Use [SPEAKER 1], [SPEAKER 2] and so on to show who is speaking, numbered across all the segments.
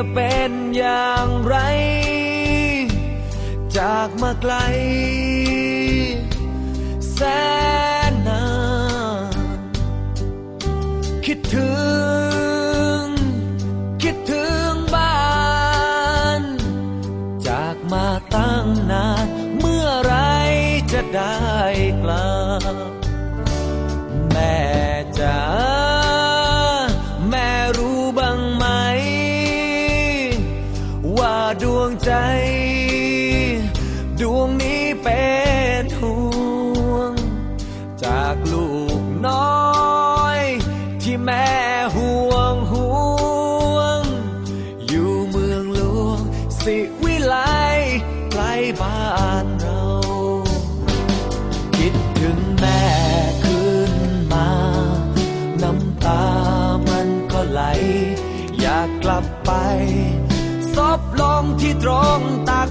[SPEAKER 1] ะเป็นอย่างไร จากมาไกล แสนนานคิดถึง คิดถึงบ้าน จากมาตั้งนาน เมื่อไรจะได้กลับแม่จ๋าแม่รู้บ้างไหม สิวิไลใกล้บ้านเรา คิดถึงแม่ขึ้นมา น้ำตามันก็ไหล อยากกลับไป ซบลงที่ตรงตัก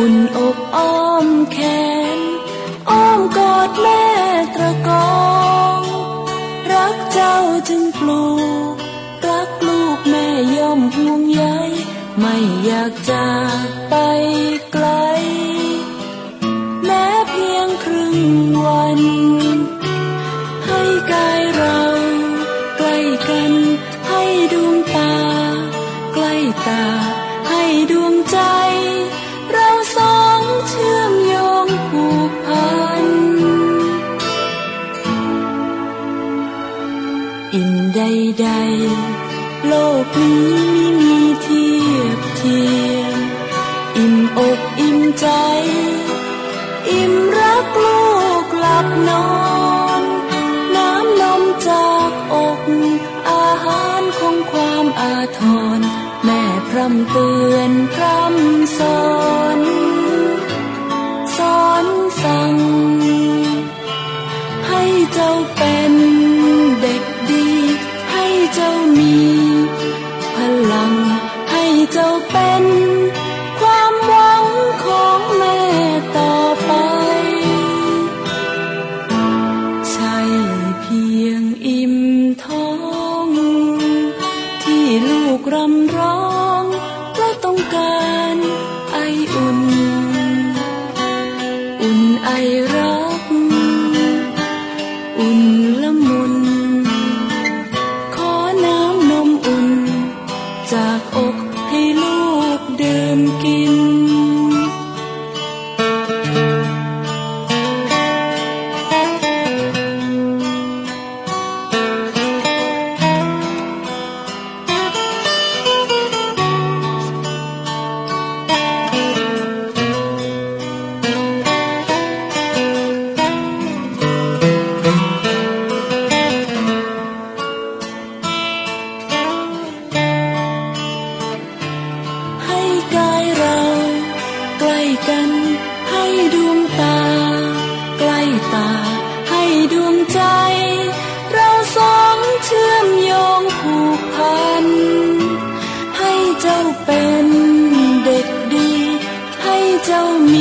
[SPEAKER 2] อุ่นอกอ้อมแขน อ้อมกอดแม่ตระกอง รักเจ้าจึงปลูก รักลูกแม่ย่อมห่วงใยไม่อยากจาก ใดๆ โลกนี้ไม่มีเทียบเทียม อิ่มอกอิ่มใจ อิ่มรักลูกหลับนอน น้ำนมจากอกอาหารของความอาทร แม่พร่ำเตือนพร่ำสอน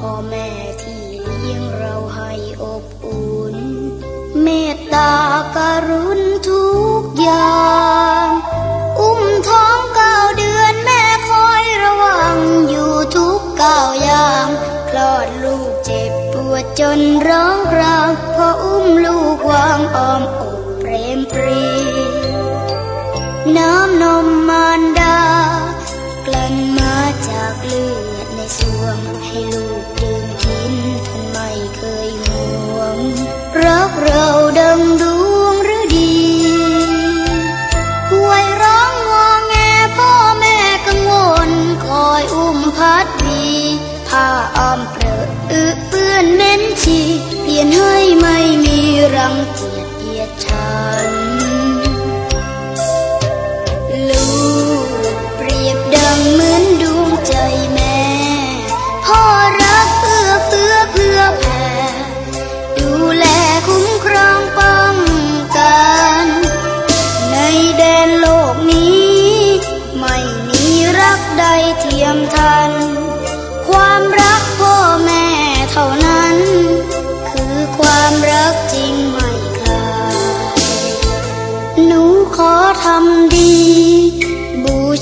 [SPEAKER 3] พ่อแม่ที่เลี้ยงเราให้อบอุ่น เมตตาการุณทุกอย่าง อุ้มท้องเก้าเดือนแม่คอยระวังอยู่ทุกก้าวย่าง คลอดลูกเจ็บปวดจนร้องรางพออุ้มลูกวางอ้อมอกเปรมปรี น้ำนมมารดากลั่นมาจากเลือดในสวงให้ลูก กเราดังดวงฤดีป่วยร้องงอแงพ่อแม่กังวลคอยอุ้มพัดวีผ้าอ้อมเปรอะอึเปื้อนเม้นชีเปลี่ยนให้ไม่มีรัง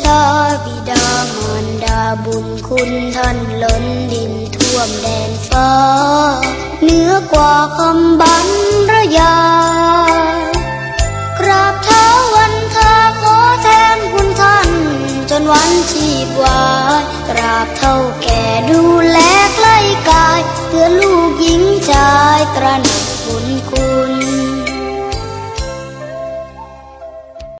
[SPEAKER 3] ชาบิดามารดาบุญคุณท่านล้นดินท่วมแดนฟ้าเหนือกว่าคำบรรยายกราบเท้าวันทาขอแทนคุณท่าน จนวันชีพวายตราบเท่าแก่ดูแลใกล้กายเพื่อลูกหญิงชายตระหน